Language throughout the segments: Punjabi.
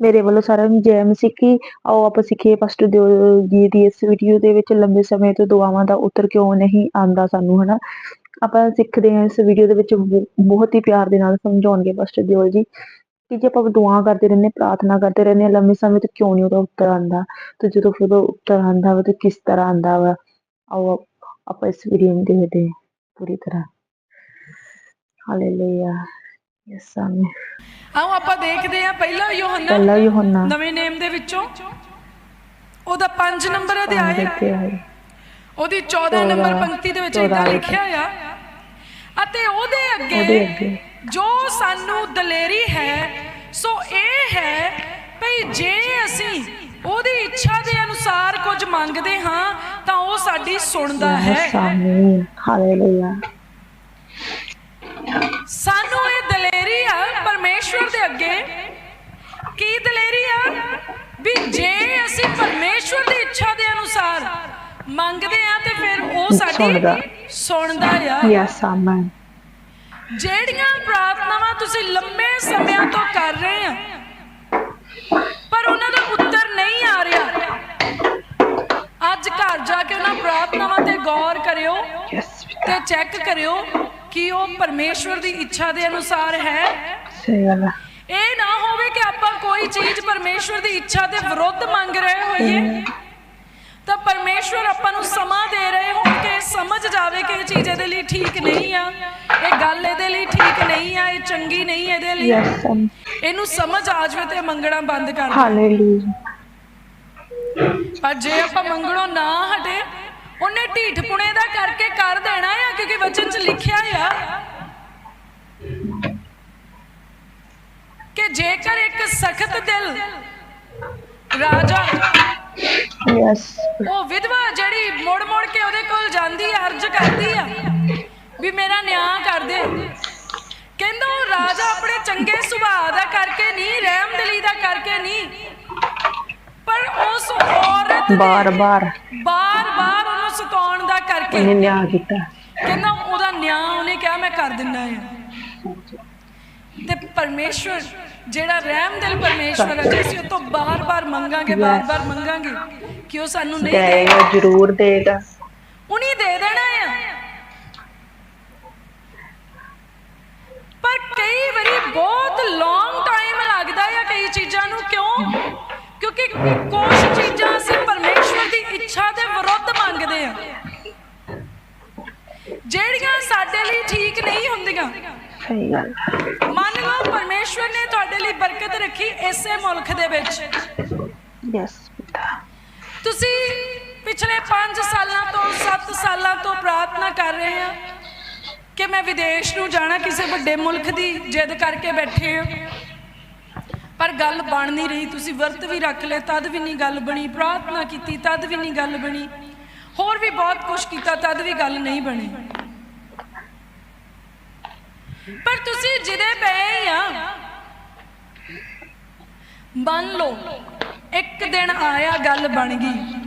ਮੇਰੇ ਵੱਲੋਂ ਸਾਰਿਆਂ ਨੂੰ ਜੈ ਮਸੀਹ ਕੀ, ਆਓ ਆਪਾਂ ਸਿੱਖੀਏ ਪਾਸਟਰ ਜੀ, ਦੀ ਇਸ ਵੀਡੀਓ ਦੇ ਵਿੱਚ ਲੰਬੇ ਸਮੇਂ ਤੋਂ ਦੁਆਵਾਂ ਦਾ ਉੱਤਰ ਕਿਉਂ ਨਹੀਂ ਆਂਦਾ ਸਾਨੂੰ, ਹਨਾ? ਆਪਾਂ ਸਿੱਖਦੇ ਹਾਂ ਇਸ ਵੀਡੀਓ ਦੇ ਵਿੱਚ ਬਹੁਤ ਹੀ ਪਿਆਰ ਦੇ ਨਾਲ ਸਮਝਾਉਣਗੇ ਪਾਸਟਰ ਦਿਓ ਜੀ। ਕਿ ਜੇ ਆਪਾਂ ਦੁਆ ਕਰਦੇ ਰਹਿੰਦੇ, ਪ੍ਰਾਰਥਨਾ ਕਰਦੇ ਰਹਿੰਦੇ ਹਾਂ ਲੰਮੇ ਸਮੇਂ ਤੋਂ ਕਿਉਂ ਨਹੀਂ ਉਹਦਾ ਉੱਤਰ ਆਉਂਦਾ? ਤੇ ਜਦੋਂ ਫਿਰ ਉਹ ਉੱਤਰ ਆਉਂਦਾ ਵਾ, ਤੇ ਕਿਸ ਤਰ੍ਹਾਂ ਆਉਂਦਾ ਵਾ? ਆਓ ਆਪਾਂ ਇਸ ਵੀਡੀਓ ਨੂੰ ਦੇਖਦੇ ਹਾਂ ਪੂਰੀ ਤਰ੍ਹਾਂ। ਹਾਲੇਲੂਇਆ ਯਸ ਆਮੀਨ ਆਓ ਆਪਾਂ ਦੇਖਦੇ ਹਾਂ ਪਹਿਲਾ ਯੋਹੰਨਾ ਪਹਿਲਾ ਯੋਹੰਨਾ। ਨਵੇਂ ਨੇਮ ਦੇ ਵਿੱਚੋਂ। ਉਹਦਾ 5 ਨੰਬਰ ਅਧਿਆਇ ਹੈ। ਉਹਦੀ 14 ਨੰਬਰ ਪੰਕਤੀ ਦੇ ਵਿੱਚ ਇਦਾਂ। ਲਿਖਿਆ ਆ ਅਤੇ ਉਹਦੇ ਅੱਗੇ ਜੋ ਸਾਨੂੰ ਦਲੇਰੀ ਹੈ ਸੋ ਇਹ ਹੈ ਭਈ ਜੇ ਅਸੀਂ ਉਹਦੀ ਇੱਛਾ ਦੇ ਅਨੁਸਾਰ ਕੁਝ ਮੰਗਦੇ ਹਾਂ ਤਾਂ ਉਹ ਸਾਡੀ ਸੁਣਦਾ ਹੈ। ਹਾਲੇਲੂਇਆ ਆ ਪਰਮੇਸ਼ਵਰ ਦੇ ਅੱਗੇ ਕੀ ਦਲੇਰੀ ਆ? ਵੀ ਜੇ ਅਸੀਂ ਪਰਮੇਸ਼ਵਰ ਦੀ ਇੱਛਾ ਦੇ ਅਨੁਸਾਰ ਮੰਗਦੇ ਆ ਤੇ ਫਿਰ ਉਹ। ਸਾਡੀ ਸੁਣਦਾ ਆ। ਯਸ ਆਮੀਨ ਜਿਹੜੀਆਂ ਪ੍ਰਾਰਥਨਾਵਾਂ ਤੁਸੀਂ ਲੰਮੇ ਸਮਿਆਂ ਤੋਂ ਕਰ ਰਹੇ ਆ ਪਰ ਉਹਨਾਂ ਦਾ ਉੱਤਰ ਨਹੀਂ ਆ ਰਿਹਾ। ਅੱਜ ਘਰ ਜਾ ਕੇ ਉਹਨਾਂ ਪ੍ਰਾਰਥਨਾਵਾਂ ਤੇ ਗੌਰ ਕਰਿਓ ਤੇ ਚੈੱਕ ਕਰਿਓ ਕਿ ਉਹ ਪਰਮੇਸ਼ਵਰ ਦੀ ਇੱਛਾ ਦੇ ਅਨੁਸਾਰ ਹੈ ਸਹੀ ਗੱਲ ਆ। ਇਹ ਨਾ ਹੋਵੇ ਕਿ ਆਪਾਂ ਕੋਈ ਚੀਜ਼ ਪਰਮੇਸ਼ਵਰ ਦੀ ਇੱਛਾ ਦੇ ਵਿਰੁੱਧ ਮੰਗ ਰਹੇ ਹੋਈਏ ਤਾਂ ਪਰਮੇਸ਼ਵਰ ਆਪਾਂ ਨੂੰ ਸਮਾਂ ਦੇ ਰਹੇ ਹੋਣ ਕਿ ਸਮਝ ਜਾਵੇ ਕਿ ਇਹ ਚੀਜ਼ ਇਹਦੇ ਲਈ ਠੀਕ ਨਹੀਂ ਆ ਇਹ ਗੱਲ ਇਹਦੇ ਲਈ ਠੀਕ ਨਹੀਂ ਆ ਇਹ ਚੰਗੀ ਨਹੀਂ ਇਹਦੇ ਲਈ। ਯਸ ਇਹਨੂੰ ਸਮਝ ਆ ਜਾਵੇ ਤੇ ਮੰਗਣਾ ਬੰਦ ਕਰ ਦੇ। ਹਾਲੇਲੂਇਆ ਪਰ ਜੇ ਆਪਾਂ ਮੰਗਣੋਂ ਨਾ ਹਟੇ ਉਹਨੇ ਢੀਠ ਪੁਣੇ ਦਾ ਕਰਕੇ ਕਰ ਦੇਣਾ ਆ ਕਿਉਂਕਿ ਵਚਨ 'ਚ ਲਿਖਿਆ ਆ ਕਿ ਜੇਕਰ ਦਿਲ। ਰਾਜਾ। ਯਸ ਉਹ ਵਿਧਵਾ ਜਿਹੜੀ ਮੁੜ ਮੁੜ ਕੇ ਉਹਦੇ ਕੋਲ ਜਾਂਦੀ ਆ ਅਰਜ਼ ਕਰਦੀ ਆ ਵੀ ਮੇਰਾ ਨਿਆਂ ਕਰ ਦੇ। ਕਹਿੰਦਾ ਉਹ ਰਾਜਾ ਆਪਣੇ ਚੰਗੇ ਸੁਭਾਅ ਦਾ ਕਰਕੇ ਨਹੀਂ ਰਹਿਮਦਿਲੀ ਦਾ ਕਰਕੇ ਨਹੀਂ ਪਰ ਉਸ ਔਰਤ ਦੇ ਬਾਰ ਬਾਰ। ਬਾਰ-ਬਾਰ ਉਹਨੂੰ ਸਤਾਉਣ ਦਾ ਕਰਕੇ ਉਹਨੇ ਨਿਆਂ ਕੀਤਾ। ਕਹਿੰਦਾ ਉਹਦਾ ਨਿਆਂ ਉਹਨੇ ਕਿਹਾ ਮੈਂ ਕਰ ਦਿੰਦਾ ਆ ਤੇ ਪਰਮੇਸ਼ਵਰ ਜਿਹੜਾ ਰਹਿਮਦਿਲ ਪਰਮੇਸ਼ਵਰ ਹੈ ਜੇ ਅਸੀਂ ਉਹ ਤੋਂ ਬਾਰ-ਬਾਰ ਮੰਗਾਂਗੇ ਬਾਰ-ਬਾਰ ਮੰਗਾਂਗੇ ਕਿ ਉਹ ਸਾਨੂੰ ਨਹੀਂ ਦੇਗਾ ਜ਼ਰੂਰ ਦੇਗਾ ਉਨੀ ਦੇ ਦੇਣਾ ਆ। ਪਰ ਕਈ ਵਾਰੀ ਬਹੁਤ ਲੌਂਗ ਟਾਈਮ ਲੱਗਦਾ ਆ ਕਈ ਚੀਜ਼ਾਂ ਨੂੰ ਕਿਉਂ? ਕਿਉਂਕਿ ਕੁਝ ਚੀਜ਼ਾਂ ਅਸੀਂ ਪਰਮੇਸ਼ਵਰ ਦੀ ਇੱਛਾ ਦੇ ਵਿਰੁੱਧ ਮੰਗਦੇ ਆ। ਜਿਹੜੀਆਂ ਸਾਡੇ ਲਈ ਠੀਕ ਨਹੀਂ ਹੁੰਦੀਆਂ। ਸਹੀ ਗੱਲ ਪਰਮੇਸ਼ਵਰ ਨੇ ਤੁਹਾਡੇ ਲਈ ਬਰਕਤ ਰੱਖੀ ਇਸੇ ਮੁਲਕ ਦੇ ਵਿੱਚ। ਯਸ ਤੁਸੀਂ ਪਿਛਲੇ 5 ਸਾਲਾਂ ਤੋਂ 7 ਸਾਲਾਂ ਤੋਂ ਪ੍ਰਾਰਥਨਾ ਕਰ ਰਹੇ ਆ ਕਿ ਮੈਂ ਵਿਦੇਸ਼ ਨੂੰ ਜਾਣਾ ਕਿਸੇ ਵੱਡੇ ਮੁਲਕ ਦੀ ਜਿੱਦ ਕਰਕੇ ਬੈਠੇ ਹੋ। ਪਰ ਗੱਲ ਬਣ ਨਹੀਂ ਰਹੀ ਤੁਸੀਂ ਵਰਤ ਵੀ ਰੱਖ ਲਏ ਤਦ ਵੀ ਨਹੀਂ ਗੱਲ ਬਣੀ ਪ੍ਰਾਰਥਨਾ ਕੀਤੀ ਤਦ ਵੀ ਨਹੀਂ ਗੱਲ ਬਣੀ। ਹੋਰ ਵੀ ਬਹੁਤ ਕੁਝ ਕੀਤਾ ਤਦ ਵੀ ਗੱਲ ਨਹੀਂ ਬਣੀ। ਪਰ ਤੁਸੀਂ ਜਿਹਦੇ ਪਏ ਆ ਮੰਨ ਲਓ। ਇੱਕ ਦਿਨ ਆਇਆ ਗੱਲ ਬਣ ਗਈ।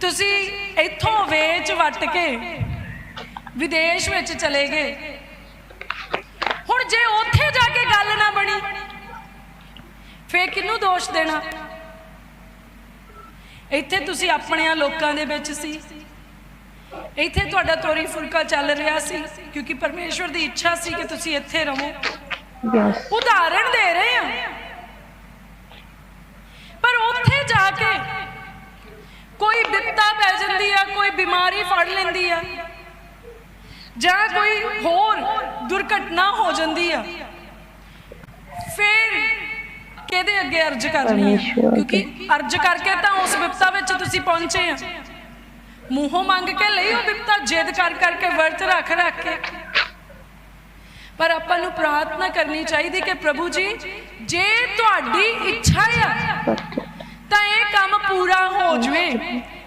ਤੁਸੀਂ ਇੱਥੋਂ ਵੇਚ ਵਟ ਕੇ ਵਿਦੇਸ਼ ਵਿੱਚ ਚਲੇ ਗਏ। ਹੁਣ ਜੇ ਉੱਥੇ ਜਾ ਕੇ ਗੱਲ ਨਾ ਬਣੀ, ਫੇਰ ਕਿਹਨੂੰ ਦੋਸ਼ ਦੇਣਾ? ਇੱਥੇ ਤੁਸੀਂ ਆਪਣਿਆਂ ਲੋਕਾਂ ਦੇ ਵਿੱਚ ਸੀ। ਇੱਥੇ ਤੁਹਾਡਾ ਤੋਰੀ ਫੁਲਕਾ ਚੱਲ ਰਿਹਾ ਸੀ ਕਿਉਂਕਿ ਪਰਮੇਸ਼ਵਰ ਦੀ ਇੱਛਾ ਸੀ ਕਿ ਤੁਸੀਂ ਇੱਥੇ ਰਹੋ। ਯਸ ਉਦਾਹਰਣ ਦੇ ਰਹੇ ਆ ਪਰ ਉੱਥੇ ਜਾ ਕੇ ਕੋਈ ਬਿਪਤਾ ਪੈ ਜਾਂਦੀ ਆ ਕੋਈ ਬਿਮਾਰੀ ਫੜ ਲੈਂਦੀ ਆ ਜਾਂ ਕੋਈ ਹੋਰ ਦੁਰਘਟਨਾ ਹੋ ਜਾਂਦੀ ਆ ਫਿਰ ਕਿਹਦੇ ਅੱਗੇ ਅਰਜ਼ ਕਰਨੀ। ਕਿਉਂਕਿ ਅਰਜ਼ ਕਰਕੇ ਤਾਂ ਉਸ ਬਿਪਤਾ ਵਿੱਚ ਤੁਸੀਂ ਪਹੁੰਚੇ ਆ। ਮੂੰਹੋਂ ਮੰਗ ਕੇ ਲਈ ਉਹ ਬਿਪਤਾ ਜਿੱਦ ਕਰ ਕਰਕੇ ਵਰਤ ਰੱਖ ਰੱਖ ਕੇ। ਪਰ ਆਪਾਂ ਨੂੰ ਪ੍ਰਾਰਥਨਾ ਕਰਨੀ ਚਾਹੀਦੀ ਕਿ ਪ੍ਰਭੂ ਜੀ, ਜੇ ਤੁਹਾਡੀ ਇੱਛਾ ਆ, ਤਾਂ ਇਹ ਕੰਮ ਪੂਰਾ ਹੋ ਜਵੇ।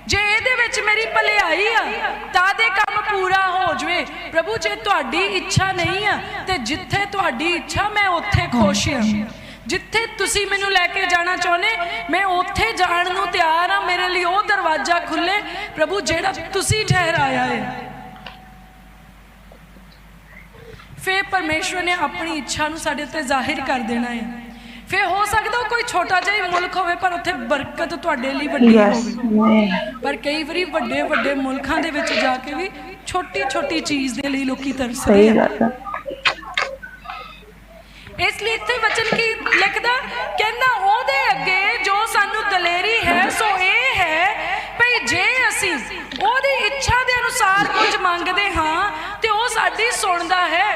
ਜੇ ਇਹਦੇ ਵਿੱਚ ਮੇਰੀ ਭਲਾਈ ਆ, ਤਾਂ ਦੇ ਕੰਮ ਪੂਰਾ ਹੋ ਜਵੇ। ਪ੍ਰਭੂ, ਜੇ ਤੁਹਾਡੀ ਇੱਛਾ ਨਹੀਂ ਆ, ਤੇ ਜਿੱਥੇ ਤੁਹਾਡੀ ਇੱਛਾ, ਮੈਂ ਉੱਥੇ ਖੁਸ਼ ਹਾਂ ਜਿੱਥੇ ਤੁਸੀਂ ਮੈਨੂੰ ਲੈ ਕੇ ਜਾਣਾ ਚਾਹੁੰਦੇ ਮੈਂ ਉੱਥੇ ਜਾਣ ਨੂੰ ਤਿਆਰ ਆ ਮੇਰੇ ਲਈ ਉਹ ਦਰਵਾਜ਼ਾ ਖੁੱਲੇ ਪ੍ਰਭੂ ਜਿਹੜਾ ਤੁਸੀਂ ਠਹਿਰਾਇਆ ਹੈ। ਫੇ ਪਰਮੇਸ਼ਵਰ ਨੇ ਆਪਣੀ ਇੱਛਾ ਨੂੰ ਸਾਡੇ ਉੱਤੇ ਜ਼ਾਹਿਰ ਕਰ ਦੇਣਾ ਹੈ। ਫਿਰ ਹੋ ਸਕਦਾ ਕੋਈ ਛੋਟਾ ਜਿਹਾ ਮੁਲਕ ਹੋਵੇ ਪਰ ਉੱਥੇ ਬਰਕਤ ਤੁਹਾਡੇ ਲਈ ਵੱਡੀ ਹੋਵੇ। ਪਰ ਕਈ ਵਾਰੀ ਵੱਡੇ ਵੱਡੇ ਮੁਲਕਾਂ ਦੇ ਵਿੱਚ ਜਾ ਕੇ ਵੀ ਛੋਟੀ ਛੋਟੀ ਚੀਜ਼ ਦੇ ਲਈ ਲੋਕੀ ਤਰਸਦੇ ਆ। ਇਸ ਲਈ ਇੱਥੇ ਵਚਨ ਕੀ ਲਿਖਦਾ? ਕਹਿੰਦਾ ਉਹਦੇ ਅੱਗੇ ਜੋ ਸਾਨੂੰ ਦਲੇਰੀ ਹੈ ਸੋ ਇਹ ਹੈ ਭਈ ਜੇ ਅਸੀਂ ਉਹਦੀ ਇੱਛਾ ਦੇ ਅਨੁਸਾਰ ਕੁਝ ਮੰਗਦੇ ਹਾਂ ਤੇ ਉਹ ਸਾਡੀ ਸੁਣਦਾ ਹੈ।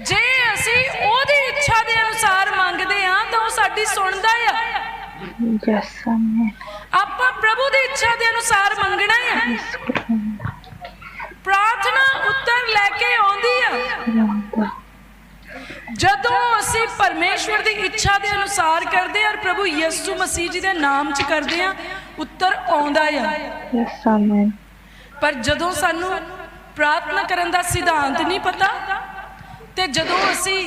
ਜੇ ਅਸੀਂ ਉਹਦੀ ਇੱਛਾ ਦੇ ਅਨੁਸਾਰ ਮੰਗਦੇ ਹਾਂ ਤਾਂ ਉਹ ਸਾਡੀ ਸੁਣਦਾ ਆ। ਯੈਸ ਆਮੇਨ ਆਪਾਂ ਪ੍ਰਭੂ ਦੀ ਇੱਛਾ ਦੇ ਅਨੁਸਾਰ ਮੰਗਣਾ ਆ। ਅਨੁਸਾਰ ਕਰਦੇ ਔਰ ਪ੍ਰਭੂ ਯਿਸੂ ਮਸੀਹ ਜੀ ਦੇ ਨਾਮ 'ਚ ਕਰਦੇ ਹਾਂ ਉੱਤਰ ਆਉਂਦਾ ਆ ਯੈਸ ਆਮੇਨ ਪਰ ਜਦੋਂ ਸਾਨੂੰ ਪ੍ਰਾਰਥਨਾ ਕਰਨ ਦਾ ਸਿਧਾਂਤ ਨਹੀਂ ਪਤਾ ਤੇ ਜਦੋਂ ਅਸੀਂ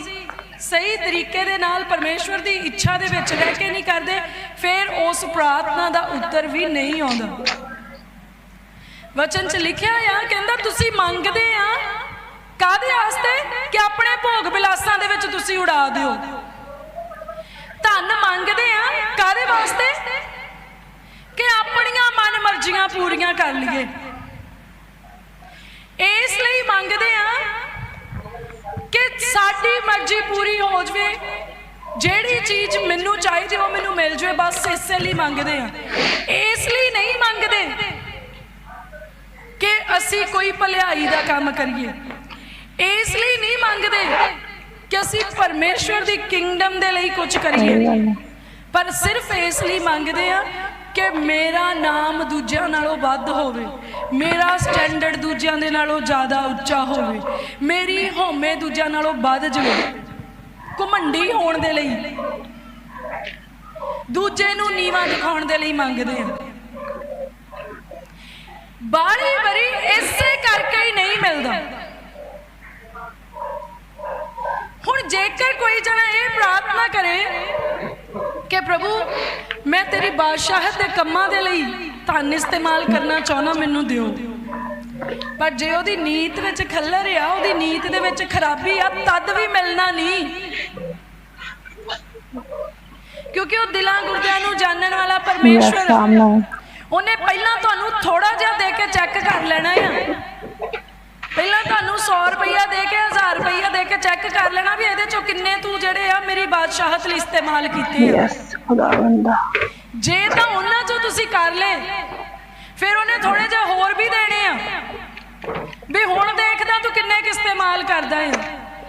ਸਹੀ ਤਰੀਕੇ ਦੇ ਨਾਲ ਪਰਮੇਸ਼ਵਰ ਦੀ ਇੱਛਾ ਦੇ ਵਿੱਚ ਰਹਿ ਕੇ ਨਹੀਂ ਕਰਦੇ ਫਿਰ ਉਸ ਪ੍ਰਾਰਥਨਾ ਦਾ ਉੱਤਰ ਵੀ ਨਹੀਂ ਆਉਂਦਾ। ਵਚਨ 'ਚ ਲਿਖਿਆ ਆ ਕਹਿੰਦਾ ਤੁਸੀਂ ਮੰਗਦੇ ਆ ਕਾਦੇ ਵਾਸਤੇ? ਕਿ ਆਪਣੇ ਭੋਗ ਬਿਲਾਸਾਂ ਦੇ ਵਿੱਚ ਤੁਸੀਂ ਉਡਾ ਦਿਓ। ਧਨ ਮੰਗਦੇ ਆ? ਕਾਦੇ ਵਾਸਤੇ? ਕਿ ਆਪਣੀਆਂ ਮਨ ਮਰਜ਼ੀਆਂ ਪੂਰੀਆਂ ਕਰ ਲਈਏ। ਇਸ ਲਈ ਮੰਗਦੇ ਆ ਕਿ ਸਾਡੀ ਮਰਜ਼ੀ ਪੂਰੀ ਹੋ ਜਵੇ। ਜਿਹੜੀ ਚੀਜ਼ ਮੈਨੂੰ ਚਾਹੀਦੀ ਉਹ ਮੈਨੂੰ ਮਿਲ ਜਵੇ, ਬਸ ਇਸੇ ਲਈ ਮੰਗਦੇ ਆ। ਇਸ ਲਈ ਨਹੀਂ ਮੰਗਦੇ ਕਿ ਅਸੀਂ ਕੋਈ ਭਲਾਈ ਦਾ ਕੰਮ ਕਰੀਏ। ਇਸ ਲਈ ਨਹੀਂ ਮੰਗਦੇ ਕਿ ਅਸੀਂ ਪਰਮੇਸ਼ਵਰ ਦੀ ਕਿੰਗਡਮ ਦੇ ਲਈ ਕੁਝ ਕਰੀਏ। ਪਰ ਸਿਰਫ ਇਸ ਲਈ ਮੰਗਦੇ ਆ ਕਿ ਮੇਰਾ ਨਾਮ ਦੂਜਿਆਂ ਨਾਲੋਂ ਵੱਧ ਹੋਵੇ। ਮੇਰਾ ਸਟੈਂਡਰਡ ਦੂਜਿਆਂ ਦੇ ਨਾਲੋਂ ਜ਼ਿਆਦਾ ਉੱਚਾ ਹੋਵੇ। ਮੇਰੀ ਹਉਮੈ ਦੂਜਿਆਂ ਨਾਲੋਂ ਵੱਧ ਜਾਵੇ। ਘਮੰਡੀ ਹੋਣ ਦੇ ਲਈ। ਦੂਜੇ ਨੂੰ ਨੀਵਾ ਦਿਖਾਉਣ ਦੇ ਲਈ ਮੰਗਦੇ ਆ ਬਾਰੀ ਬਰੀ ਇਸੇ ਕਰਕੇ ਹੀ ਨਹੀਂ ਮਿਲਦਾ ਹੁਣ ਜੇਕਰ ਕੋਈ ਜਣਾ ਇਹ ਪ੍ਰਾਰਥਨਾ ਕਰੇ ਕਿ ਪ੍ਰਭੂ ਮੈਂ ਤੇਰੀ ਬਾਦਸ਼ਾਹਤ ਦੇ ਕੰਮਾਂ ਦੇ ਲਈ ਧਨ ਇਸਤੇਮਾਲ ਕਰਨਾ ਚਾਹੁੰਦਾ ਮੈਨੂੰ ਦਿਓ। ਪਰ ਜੇ ਉਹਦੀ ਨੀਤ ਵਿੱਚ ਖੱਲਰ ਆ ਉਹਦੀ ਨੀਤ ਦੇ ਵਿੱਚ ਖਰਾਬੀ ਆ ਤਦ ਵੀ ਮਿਲਣਾ ਨਹੀਂ। ਕਿਉਂਕਿ ਉਹ ਦਿਲਾਂ ਗੁਰਦਿਆਂ ਨੂੰ ਜਾਣਨ ਵਾਲਾ ਪਰਮੇਸ਼ਵਰ ਉਹਨੇ ਪਹਿਲਾਂ ਤੁਹਾਨੂੰ ਥੋੜਾ ਜਿਹਾ ਦੇ ਕੇ ਚੈੱਕ ਕਰ ਲੈਣਾ ਆ। ਪਹਿਲਾਂ ਤੁਹਾਨੂੰ 100 ਰੁਪਈਆ ਦੇ ਕੇ 1000 ਰੁਪਈਆ ਦੇ ਕੇ ਚੈੱਕ ਕਰ ਲੈਣਾ ਵੀ ਇਹਦੇ ਚੋਂ ਕਿੰਨੇ ਤੂੰ ਜਿਹੜੇ ਆ ਮੇਰੀ ਬਾਦਸ਼ਾਹਤ ਲਈ ਇਸਤੇਮਾਲ ਕੀਤੇ ਆ। ਯੈਸ ਖੁਦਾਵੰਦਾ ਜੇ ਤਾਂ ਉਹਨਾਂ ਚੋਂ ਤੁਸੀਂ ਕਰ ਲਏ ਫਿਰ ਉਹਨੇ ਥੋੜੇ ਜਿਹਾ ਹੋਰ ਵੀ ਦੇਣੇ ਆ। ਵੀ ਹੁਣ ਦੇਖਦਾ ਤੂੰ ਕਿੰਨੇ ਕੁ ਇਸਤੇਮਾਲ ਕਰਦਾ ਹੈ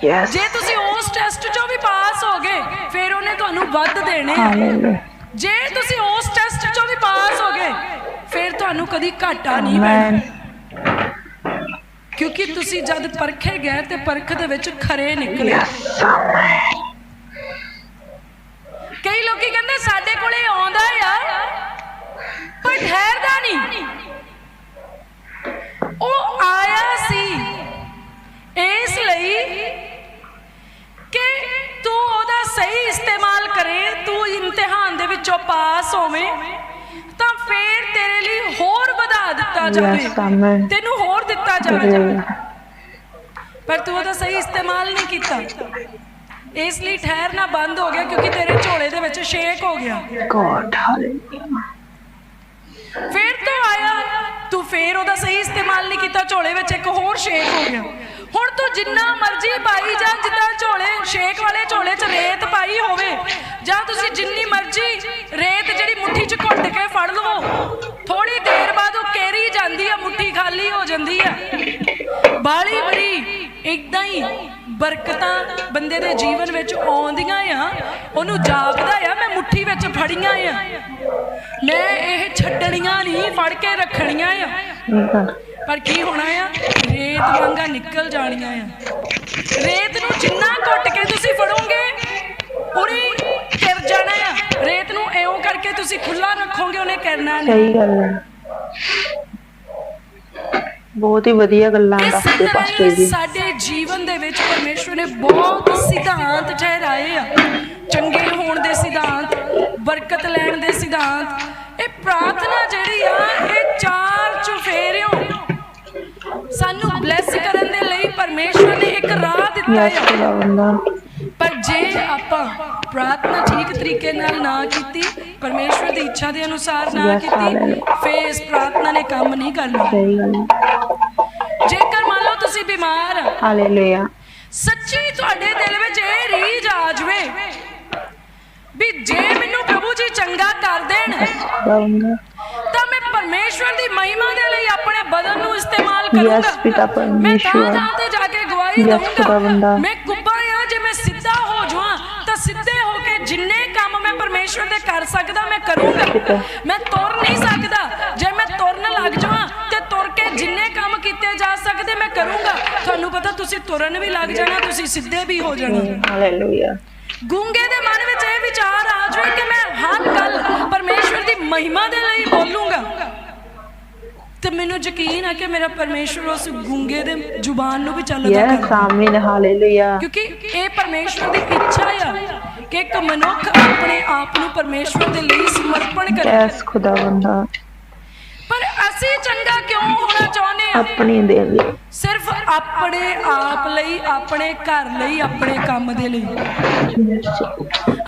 ਯੈਸ ਜੇ ਤੁਸੀਂ ਉਸ ਟੈਸਟ ਚੋਂ ਵੀ ਪਾਸ ਹੋ ਗਏ ਫਿਰ ਉਹਨੇ ਤੁਹਾਨੂੰ ਵੱਧ ਦੇਣੇ ਆ। ਹਾਲੇਲੂਇਆ ਜੇ ਤੁਸੀਂ ਉਸ ਟੈਸਟ ਚੋਂ ਵੀ ਪਾਸ ਹੋ ਗਏ ਫਿਰ ਤੁਹਾਨੂੰ ਕਦੀ ਘਾਟਾ ਨਹੀਂ ਪੈਣਾ। ਆਮੇਨ ਕਿਉਂਕਿ ਤੁਸੀਂ ਜਦ ਪਰਖੇ ਗਏ ਤੇ ਪਰਖ ਦੇ ਵਿੱਚ ਖਰੇ ਨਿਕਲੇ। ਕਈ ਲੋਕੀ ਕਹਿੰਦੇ ਸਾਡੇ ਕੋਲੇ ਆਉਂਦਾ ਆ ਪਰ ਠਹਿਰਦਾ ਨਹੀਂ। ਉਹ ਆਇਆ ਸੀ ਇਸ ਲਈ ਕਿ ਤੂੰ ਉਹਦਾ ਸਹੀ ਇਸਤੇਮਾਲ ਕਰੇ ਤੂੰ ਇਮਤਿਹਾਨ ਦੇ ਵਿੱਚੋਂ ਪਾਸ ਹੋਵੇਂ। ਦਿੱਤਾ ਜਾਵੇ। ਤੈਨੂੰ ਹੋਰ ਦਿੱਤਾ ਜਾਵੇ। ਪਰ ਤੂੰ ਉਹਦਾ ਸਹੀ ਇਸਤੇਮਾਲ ਨਹੀਂ ਕੀਤਾ। ਇਸ ਲਈ ਠਹਿਰਨਾ ਬੰਦ ਹੋ ਗਿਆ ਕਿਉਂਕਿ ਤੇਰੇ ਝੋਲੇ ਦੇ ਵਿੱਚ ਸ਼ੇਕ ਹੋ ਗਿਆ। ਗੋਡ ਹਾਲੇਲੂਇਆ ਫਿਰ ਤੂੰ ਆਇਆ ਤੂੰ ਫੇਰ ਉਹਦਾ ਸਹੀ ਇਸਤੇਮਾਲ ਨਹੀਂ ਕੀਤਾ ਝੋਲੇ ਵਿੱਚ ਇੱਕ ਹੋਰ ਸ਼ੇਕ ਹੋ ਗਿਆ। ਹੁਣ ਤੂੰ ਜਿੰਨਾ ਮਰਜ਼ੀ ਪਾਈ ਜਾ ਜਿੱਦਾਂ ਝੋਲੇ ਸ਼ੇਕ ਵਾਲੇ ਝੋਲੇ 'ਚ ਰੇਤ ਪਾਈ ਹੋਵੇ ਜਾਂ ਤੁਸੀਂ ਜਿੰਨੀ ਮਰਜ਼ੀ ਰੇਤ ਜਿਹੜੀ ਮੁੱਠੀ 'ਚ ਘੁੱਟ ਕੇ ਫੜ ਲਵੋ ਥੋੜੀ ਦੇਰ ਬਾਅਦ ਕੇਰੀ ਜਾਂਦੀ ਆ, ਮੁੱਠੀ ਖਾਲੀ ਹੋ ਜਾਂਦੀ ਆ। ਬਾਲੀ ਬੜੀ ਇਦਾਂ ਹੀ ਬਰਕਤਾਂ ਬੰਦੇ ਦੇ ਜੀਵਨ ਵਿੱਚ ਆਉਂਦੀਆਂ ਆ। ਉਹਨੂੰ ਜਾਪਦਾ ਆ, ਮੈਂ ਮੁੱਠੀ ਵਿੱਚ ਫੜੀਆਂ ਆ। ਮੈਂ ਇਹ ਛੱਡਣੀਆਂ ਨਹੀਂ, ਫੜ ਕੇ ਰੱਖਣੀਆਂ ਆ। ਪਰ ਕੀ ਹੋਣਾ ਆ? ਰੇਤ ਵਾਂਗਾ ਨਿਕਲ ਜਾਣੀਆਂ ਆ। ਰੇਤ ਨੂੰ ਜਿੰਨਾ ਘੁੱਟ ਕੇ ਤੁਸੀਂ ਫੜੋਗੇ ਉਨੀ ਕਿਰ ਜਾਣਾ ਆ। ਰੇਤ ਨੂੰ ਐਉਂ ਕਰਕੇ ਤੁਸੀਂ ਖੁੱਲਾ ਰੱਖੋਗੇ, ਉਹਨੇ ਕਰਨਾ ਨਹੀਂ ਸਹੀ ਗੱਲ ਹੈ ਬਹੁਤ ਹੀ ਵਧੀਆ ਗੱਲਾਂ ਦੱਸਦੇ ਪਾਸਟਰ ਜੀ। ਸਾਡੇ ਜੀਵਨ ਦੇ ਵਿੱਚ ਪਰਮੇਸ਼ਵਰ ਨੇ ਬਹੁਤ ਸਿਧਾਂਤ ਠਹਿਰਾਏ ਆ। ਚੰਗੇ ਹੋਣ ਦੇ ਸਿਧਾਂਤ ਬਰਕਤ ਲੈਣ ਦੇ ਸਿਧਾਂਤ। ਇਹ ਪ੍ਰਾਰਥਨਾ ਜਿਹੜੀ ਆ ਇਹ ਚਾਰ ਚੁਫੇਰਿਓਂ ਸਾਨੂੰ ਬਲੈਸ ਕਰਨ ਦੇ ਲਈ ਪਰਮੇਸ਼ਵਰ ਨੇ ਇੱਕ ਰਾਹ ਦਿੱਤਾ ਆ। ਪਰ ਜੇ ਆਪਾਂ ਪ੍ਰਾਰਥਨਾ ਠੀਕ ਤਰੀਕੇ ਨਾਲ ਨਾ ਕੀਤੀ ਪਰਮੇਸ਼ਵਰ ਦੀ ਇੱਛਾ ਦੇ ਅਨੁਸਾਰ ਨਾ ਕੀਤੀ ਇਸ ਪ੍ਰਾਰਥਨਾ ਨੇ ਕੰਮ ਨਹੀਂ ਕਰਨਾ। ਸਹੀ ਗੱਲ ਹੈ। ਜੇਕਰ ਮੰਨ ਲਓ ਤੁਸੀਂ ਬਿਮਾਰ ਆ ਹਾਲੇਲੂਇਆ ਸੱਚੀ ਤੁਹਾਡੇ ਦਿਲ ਵਿੱਚ ਇਹ ਰੀਝ ਆ ਜਾਵੇ ਵੀ ਜੇ ਮੈਨੂੰ ਪ੍ਰਭੂ ਜੀ ਚੰਗਾ ਕਰ ਦੇਣ ਤਾਂ ਮੈਂ ਪਰਮੇਸ਼ਵਰ ਦੀ ਮਹਿਮਾ ਦੇ ਲਈ ਆਪਣੇ ਬਦਨ ਨੂੰ ਇਸਤੇਮਾਲ ਕਰੂੰਗਾ। ਪਿਤਾ ਮੈਂ ਪਰਮੇਸ਼ਵਰ। ਤਾਂ ਤਾਂ ਤੇ ਜਾ ਕੇ ਗਵਾਹੀ। ਦਊਂਗਾ। ਮੈਂ ਪਰਮੇਸ਼ਵਰ ਦੇ ਕਰ ਸਕਦਾ ਮੈਂ ਕਰੂੰਗਾ। ਮੈਂ ਤੁਰ ਨਹੀਂ ਸਕਦਾ। ਜੇ ਮੈਂ ਤੁਰਨ ਲੱਗ ਜਾਵਾਂ ਤੇ ਤੁਰ ਕੇ ਜਿੰਨੇ ਕੰਮ ਕੀਤੇ ਜਾ ਸਕਦੇ ਮੈਂ ਕਰੂੰਗਾ। ਤੁਹਾਨੂੰ ਪਤਾ ਤੁਸੀਂ ਤੁਰਨ ਵੀ ਲੱਗ ਜਾਣਾ ਤੁਸੀਂ ਸਿੱਧੇ ਵੀ ਹੋ ਜਾਣਾ। ਹਾਲੇਲੂਇਆ ਗੂੰਗੇ ਦੇ ਮਨ ਵਿੱਚ ਇਹ ਵਿਚਾਰ ਆ ਜਾਵੇ ਕਿ ਮੈਂ ਹਰ ਗੱਲ ਪਰਮੇਸ਼ਵਰ ਦੀ ਮਹਿਮਾ ਦੇ ਲਈ ਬੋਲੂੰਗਾ। ਤੇ ਮੈਨੂੰ ਯਕੀਨ ਹੈ ਕਿ ਮੇਰਾ ਪਰਮੇਸ਼ਵਰ ਉਸ ਗੂੰਗੇ ਦੇ ਜ਼ੁਬਾਨ ਨੂੰ ਵੀ ਚੱਲਦਾ ਯੈਸ ਕਰਦਾ ਆਮੀਨ ਹਾਲੇਲੂਇਆ ਕਿਉਂਕਿ ਇਹ ਪਰਮੇਸ਼ਵਰ ਦੀ ਇੱਛਾ ਆ। ਕਿ ਇੱਕ ਮਨੁੱਖ ਆਪਣੇ ਆਪ ਨੂੰ ਪਰਮੇਸ਼ਵਰ ਦੇ ਲਈ ਸਮਰਪਣ ਕਰੇ। ਯੈਸ ਖੁਦਾਵੰਦਾ। ਪਰ ਅਸੀਂ ਚੰਗਾ ਕਿਉਂ ਹੋਣਾ ਚਾਹੁੰਦੇ ਆ ਆਪਣੀ ਦੇ ਲਈ। ਸਿਰਫ ਆਪਣੇ ਆਪ ਲਈ ਆਪਣੇ ਘਰ ਲਈ ਆਪਣੇ ਕੰਮ ਦੇ ਲਈ।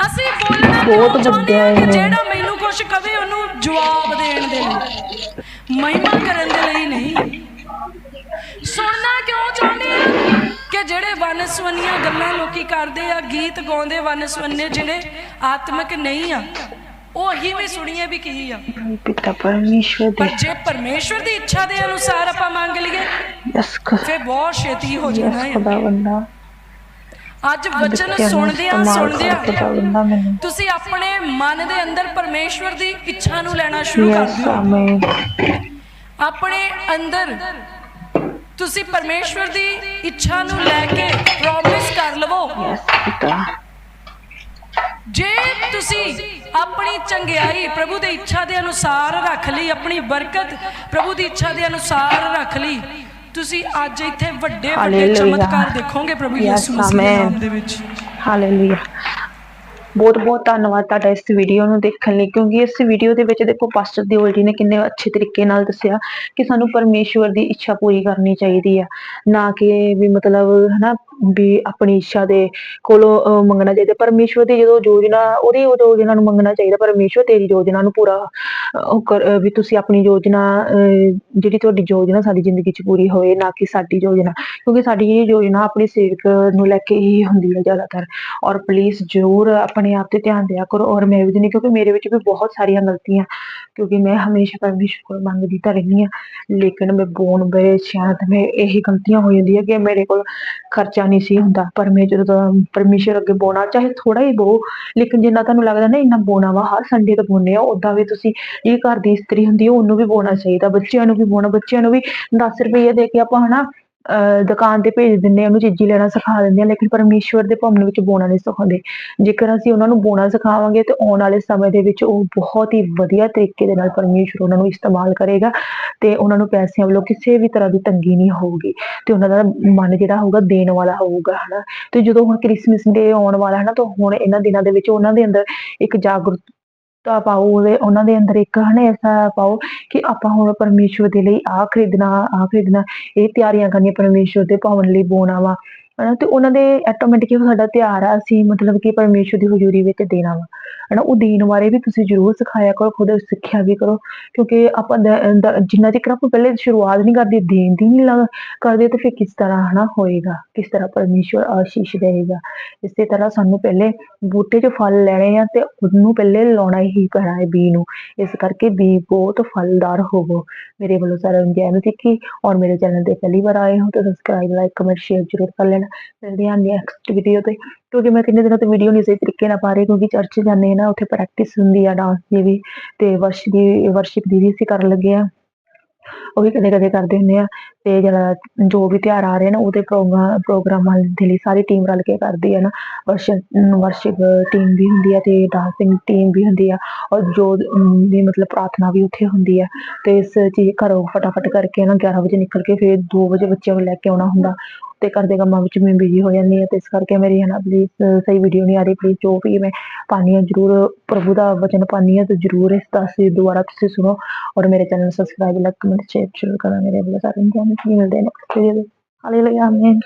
ਅਸੀਂ ਬੋਲਣਾ ਬਹੁਤ ਵੱਡਾ ਹਾਂ ਹੈ। ਜਿਹੜਾ ਮੈਨੂੰ ਕੁਝ ਕਵੇ ਉਹਨੂੰ ਜਵਾਬ ਦੇਣ ਦੇ ਲਈ। ਮਹਿਮਾ ਕਰਨ ਦੇ ਲਈ ਨਹੀਂ। ਸੁਣਨਾ ਕਿਉਂ ਚਾਹੁੰਦੇ ਆ ਕਿ ਜਿਹੜੇ ਵਨਸਵੰਨੀਆਂ ਗੱਲਾਂ ਲੋਕੀ ਕਰਦੇ ਆ, ਗੀਤ ਗਾਉਂਦੇ ਵਨਸਵੰਨੇ ਜਿਹੜੇ ਆਤਮਿਕ ਨਹੀਂ ਆ, ਉਹ ਅਸੀਂ ਵੀ ਸੁਣੀਏ ਵੀ ਕੀ ਆ। ਪਿਤਾ ਪਰਮੇਸ਼ਵਰ ਪਰ ਜੇ ਪਰਮੇਸ਼ਵਰ ਦੀ ਇੱਛਾ ਦੇ ਅਨੁਸਾਰ ਆਪਾਂ ਮੰਗ ਲਈਏ ਯੈਸ ਫੇ ਬਹੁਤ ਛੇਤੀ ਹੋ ਜਾਣਾ ਯੈਸ ਹੈ ਖੁਦਾਵੰਦਾ ਅੱਜ ਵਚਨ ਸੁਣਦੇ ਨੂੰ ਸੁਣਦਿਆਂ ਇਸਤੇਮਾਲ ਤੁਸੀਂ ਆਪਣੇ ਮਨ ਦੇ ਅੰਦਰ ਪਰਮੇਸ਼ਵਰ ਦੀ ਇੱਛਾ ਨੂੰ ਲੈਣਾ ਸ਼ੁਰੂ ਕਰ ਦਿਓ। ਆਪਣੇ ਅੰਦਰ ਤੁਸੀਂ ਪਰਮੇਸ਼ਵਰ ਦੀ ਇੱਛਾ ਨੂੰ ਲੈ ਕੇ ਪ੍ਰੋਮਿਸ ਕਰ ਲਵੋ ਜੇ ਤੁਸੀਂ ਆਪਣੀ ਚੰਗਿਆਈ ਪ੍ਰਭੂ ਦੀ ਇੱਛਾ ਦੇ ਅਨੁਸਾਰ ਰੱਖ ਲਈ ਆਪਣੀ ਬਰਕਤ ਪ੍ਰਭੂ ਦੀ ਇੱਛਾ ਦੇ ਅਨੁਸਾਰ ਰੱਖ ਲਈ ਤੁਸੀਂ ਅੱਜ ਇੱਥੇ ਵੱਡੇ ਵੱਡੇ। ਚਮਤਕਾਰ ਦੇਖੋਗੇ ਪ੍ਰਭੂ ਯਿਸੂ ਮਸੀਹ ਦੇ. ਨਾਮ ਦੇ ਵਿੱਚ ਹਾਲੇਲੂਇਆ ਬਹੁਤ ਬਹੁਤ ਧੰਨਵਾਦ ਤੁਹਾਡਾ ਇਸ ਵੀਡੀਓ ਨੂੰ ਦੇਖਣ ਲਈ ਕਿਉਂਕਿ ਇਸ ਵੀਡੀਓ ਦੇ ਵਿੱਚ ਦੇਖੋ ਪਾਸਟਰ ਦਿਓਲ ਜੀ ਨੇ ਕਿੰਨੇ ਅੱਛੇ ਤਰੀਕੇ ਨਾਲ ਦੱਸਿਆ ਕਿ ਸਾਨੂੰ ਪਰਮੇਸ਼ਵਰ ਦੀ ਇੱਛਾ ਪੂਰੀ ਕਰਨੀ ਚਾਹੀਦੀ ਆ ਨਾ ਕਿ ਵੀ ਮਤਲਬ ਹਨਾ ਵੀ ਆਪਣੀ ਇੱਛਾ ਦੇ ਕੋਲੋਂ ਮੰਗਣਾ ਚਾਹੀਦਾ। ਪਰਮੇਸ਼ਵਰ ਦੀ ਜਦੋਂ ਯੋਜਨਾ ਉਹਦੀ ਉਹ ਯੋਜਨਾ ਨੂੰ ਮੰਗਣਾ ਚਾਹੀਦਾ ਪਰਮੇਸ਼ਵਰ ਤੇਰੀ ਯੋਜਨਾ ਨੂੰ ਪੂਰਾ ਵੀ ਤੁਸੀਂ ਆਪਣੀ ਯੋਜਨਾ ਅਹ, ਜਿਹੜੀ ਤੁਹਾਡੀ ਯੋਜਨਾ ਸਾਡੀ ਜ਼ਿੰਦਗੀ 'ਚ ਪੂਰੀ ਹੋਵੇ ਨਾ ਕਿ ਸਾਡੀ ਯੋਜਨਾ। ਕਿਉਂਕਿ ਸਾਡੀ ਜਿਹੜੀ ਯੋਜਨਾ ਆਪਣੀ ਸੇਵਕ ਨੂੰ ਲੈ ਕੇ ਹੀ ਹੁੰਦੀ ਹੈ ਜ਼ਿਆਦਾਤਰ। ਔਰ ਪਲੀਜ਼ ਜ਼ਰੂਰ ਆਪਣੇ ਆਪ ਤੇ ਧਿਆਨ ਦਿਆ ਕਰੋ ਔਰ ਮੈਂ ਵੀ ਨਹੀਂ ਕਿਉਂਕਿ ਮੇਰੇ ਵਿੱਚ ਵੀ ਬਹੁਤ ਸਾਰੀਆਂ ਗਲਤੀਆਂ, ਕਿਉਂਕਿ ਮੈਂ ਹਮੇਸ਼ਾ ਪਰਮੇਸ਼ਵਰ ਕੋਲ ਮੰਗਦੀ ਤਾਂ ਰਹਿੰਦੀ ਹਾਂ, ਲੇਕਿਨ ਮੈਂ ਬੋਨ ਬੇ ਸ਼ਾਇਦ ਮੈਂ ਇਹੀ ਗਲਤੀਆਂ ਹੋ ਜਾਂਦੀਆਂ ਕਿ ਮੇਰੇ ਕੋਲ ਖਰਚਾ ਨਹੀਂ ਸੀ ਹੁੰਦਾ, ਪਰ ਮੈਂ ਜਦੋਂ ਦਾ ਅੱਗੇ ਬੋਣਾ ਚਾਹੇ ਥੋੜਾ ਹੀ ਬੋ ਲੇਕਿਨ ਜਿੰਨਾ ਤੁਹਾਨੂੰ ਲੱਗਦਾ ਨਾ ਇੰਨਾ ਬੋਣਾ ਵਾ, ਹਰ ਸੰਡੇ ਤੋਂ ਬੋਨੇ ਆ ਉਦਾਂ ਵੀ ਤੁਸੀਂ ਇਹ ਘਰ ਦੀ ਇਸਤਰੀ ਹੁੰਦੀ ਹੈ ਉਹਨੂੰ ਵੀ ਬੋਣਾ ਚਾਹੀਦਾ, ਬੱਚਿਆਂ ਨੂੰ ਵੀ ਬੋਣਾ, ਬੱਚਿਆਂ ਨੂੰ ਵੀ 10 ਰੁਪਏ ਦੇ ਕੇ ਆਪਾਂ ਹਨਾ ਦੁਕਾਨ ਤੇ ਭੇਜ ਦਿੰਦੇ ਉਹਨੂੰ ਚੀਜ਼ੀ ਲੈਣਾ ਸਿਖਾ ਦਿੰਦੇ ਆ, ਲੇਕਿਨ ਪਰਮੇਸ਼ਵਰ ਦੇ ਭਵਨ ਵਿੱਚ ਬੋਣਾ ਨਹੀਂ ਸਿਖਾਉਂਦੇ। ਜੇਕਰ ਅਸੀਂ ਉਹਨਾਂ ਨੂੰ ਬੋਣਾ ਸਿਖਾਵਾਂਗੇ ਤੇ ਆਉਣ ਵਾਲੇ ਸਮੇਂ ਦੇ ਵਿੱਚ ਉਹ ਬਹੁਤ ਹੀ ਵਧੀਆ ਤਰੀਕੇ ਦੇ ਨਾਲ ਪਰਮੇਸ਼ਵਰ ਉਹਨਾਂ ਨੂੰ ਇਸਤੇਮਾਲ ਕਰੇਗਾ ਤੇ ਉਹਨਾਂ ਨੂੰ ਪੈਸਿਆਂ ਵੱਲੋਂ ਕਿਸੇ ਵੀ ਤਰ੍ਹਾਂ ਦੀ ਤੰਗੀ ਨਹੀਂ ਹੋਊਗੀ ਤੇ ਉਹਨਾਂ ਦਾ ਮਨ ਜਿਹੜਾ ਹੋਊਗਾ ਦੇਣ ਵਾਲਾ ਹੋਊਗਾ, ਹਨਾ। ਤੇ ਜਦੋਂ ਹੁਣ ਕ੍ਰਿਸਮਸ ਡੇ ਆਉਣ ਵਾਲਾ ਹੈ ਨਾ, ਤਾਂ ਹੁਣ ਇਹਨਾਂ ਦਿਨਾਂ ਦੇ ਵਿੱਚ ਉਹਨਾਂ ਦੇ ਅੰਦਰ ਇੱਕ ਜਾਗਰੂਕ ਜਾਗਰੂਕਤਾ ਪਾਓ ਉਹਦੇ, ਉਹਨਾਂ ਦੇ ਅੰਦਰ ਇੱਕ ਹਨਾ ਐਸਾ ਪਾਓ ਕਿ ਆਪਾਂ ਹੁਣ ਪਰਮੇਸ਼ਵਰ ਦੇ ਲਈ ਆਹ ਖਰੀਦਣਾ ਆਹ ਖਰੀਦਣਾ, ਇਹ ਤਿਆਰੀਆਂ ਕਰਨੀਆਂ ਪਰਮੇਸ਼ਵਰ ਦੇ ਭਵਨ ਲਈ ਬੋਣਾ ਵਾ ਹਨਾ। ਤੇ ਉਹਨਾਂ ਦੇ ਆਟੋਮੈਟਿਕ ਸਾਡਾ ਤਿਉਹਾਰ ਆ, ਅਸੀਂ ਮਤਲਬ ਕਿ ਪਰਮੇਸ਼ਵਰ ਦੀ ਹਜ਼ੂਰੀ ਵਿੱਚ ਦੇਣਾ ਵਾ। ਹਨਾ, ਉਹ ਦੇਣ ਬਾਰੇ ਵੀ ਤੁਸੀਂ ਜ਼ਰੂਰ ਸਿਖਾਇਆ ਕਰੋ, ਖੁਦ ਸਿੱਖਿਆ ਵੀ ਕਰੋ, ਕਿਉਂਕਿ ਆਪਾਂ ਜਿੰਨਾ ਚਿਰ ਆਪਾਂ ਪਹਿਲੇ ਸ਼ੁਰੂਆਤ ਨਹੀਂ ਕਰਦੇ, ਦੇਣ ਦੀ ਨਹੀਂ ਲੱਗ ਕਰਦੇ, ਤੇ ਫਿਰ ਕਿਸ ਤਰ੍ਹਾਂ ਹਨਾ ਹੋਏਗਾ, ਕਿਸ ਤਰ੍ਹਾਂ ਪਰਮੇਸ਼ਵਰ ਆਸ਼ੀਸ਼ ਦੇਵੇਗਾ। ਇਸੇ ਤਰ੍ਹਾਂ ਸਾਨੂੰ ਪਹਿਲੇ ਬੂਟੇ 'ਚ ਫਲ ਲੈਣੇ ਆ, ਤੇ ਉਹਨੂੰ ਪਹਿਲੇ ਲਾਉਣਾ ਹੀ ਪੈਣਾ ਹੈ ਬੀ ਨੂੰ। ਇਸ ਕਰਕੇ ਬੀ ਬਹੁਤ ਫਲਦਾਰ ਹੋਵੋ। ਮੇਰੇ ਵੱਲੋਂ ਸਾਰਿਆਂ ਨੂੰ ਜੈ ਮਸੀਹ ਸਿੱਖੀ ਔਰ ਮੇਰੇ ਚੈਨਲ ਤੇ ਪਹਿਲੀ ਵਾਰ ਆਏ ਹੋ, ਤਾਂ ਸਬਸਕ੍ਰਾਈਬ ਲਾਈਕ ਕਮੈਂਟ ਸ਼ੇਅਰ ਜ਼ਰੂਰ ਕਰ ਲੈਣਾ। ਮਿਲਦੇ ਹਾਂ ਨੈਕਸਟ ਵੀਡੀਓ ਤੇ। ਕਿਉਂਕਿ ਮੈਂ ਕਿੰਨੇ ਦਿਨਾਂ ਤੋਂ ਵੀਡੀਓ ਨਹੀਂ ਸਹੀ ਤਰੀਕੇ ਨਾਲ ਪਾ ਰਹੀ, ਕਿਉਂਕਿ ਚਰਚ ਜਾਂਦੇ ਆ ਨਾ, ਉੱਥੇ ਪ੍ਰੈਕਟਿਸ ਹੁੰਦੀ ਆ ਡਾਂਸ ਦੀ ਵੀ ਤੇ ਵਰਸ਼ ਦੀ ਵਰਸ਼ਿਪ ਦੀ ਵੀ ਅਸੀਂ ਕਰਨ ਲੱਗੇ ਆ। ਉਹ ਵੀ ਕਦੇ ਕਦੇ ਕਰਦੇ ਹੁੰਦੇ ਆ। ਤੇ ਜਿਹੜਾ ਜੋ ਵੀ ਤਿਉਹਾਰ ਆ ਰਹੇ ਨੇ, ਉਹਦੇ ਪ੍ਰੋਗਰਾਮ, ਪ੍ਰੋਗਰਾਮਾਂ ਦੇ ਲਈ ਸਾਰੀ ਟੀਮ ਰਲ ਕੇ ਕਰਦੀ ਹੈ ਨਾ। ਵਰਸ਼ਿਪ ਵਰਸ਼ਿਪ ਟੀਮ ਵੀ ਹੁੰਦੀ ਹੈ ਤੇ ਡਾਂਸਿੰਗ ਟੀਮ ਵੀ ਹੁੰਦੀ ਆ ਔਰ ਜੋ ਵੀ ਮਤਲਬ ਪ੍ਰਾਰਥਨਾ ਵੀ ਉੱਥੇ ਹੁੰਦੀ ਆ ਤੇ ਇਸ ਚੀਜ਼ ਘਰੋਂ ਫਟਾਫਟ ਕਰਕੇ ਨਾ 11 ਵਜੇ ਨਿਕਲ ਕੇ ਫਿਰ 2 ਵਜੇ ਬੱਚਿਆਂ ਨੂੰ ਲੈ ਕੇ ਆਉਣਾ ਹੁੰਦਾ ਤੇ ਘਰ ਦੇ ਕੰਮਾਂ ਵਿੱਚ ਮੈਂ ਬਿਜ਼ੀ ਹੋ ਜਾਂਦੀ ਹਾਂ ਤੇ ਇਸ ਕਰਕੇ ਮੇਰੀ ਹੈ ਨਾ ਪਲੀਜ਼ ਸਹੀ ਵੀਡੀਓ ਨਹੀਂ ਆ ਰਹੀ ਪਲੀਜ਼ ਜੋ ਵੀ ਮੈਂ ਪਾਉਂਦੀ ਹਾਂ ਜ਼ਰੂਰ ਪ੍ਰਭੂ ਦਾ ਵਚਨ ਪਾਉਂਦੀ ਹਾਂ ਤੇ ਜ਼ਰੂਰ ਇਸ ਦਾ ਸੀ ਦੁਬਾਰਾ ਤੁਸੀਂ ਸੁਣੋ। ਔਰ ਮੇਰੇ ਚੈਨਲ ਨੂੰ ਸਬਸਕ੍ਰਾਈਬ ਲਾਈਕ ਕਮੈਂਟ ਸ਼ੇਅਰ ਜ਼ਰੂਰ ਕਰਨਾ ਮੇਰੇ ਵੱਲੋਂ ਸਾਰਿਆਂ ਨੂੰ। ਮਿਲਦੇ ਨੇ ਨੈਕਸਟ ਵੀਡੀਓ ਹਾਲੇਲੂਇਆ ਆਮੀਨ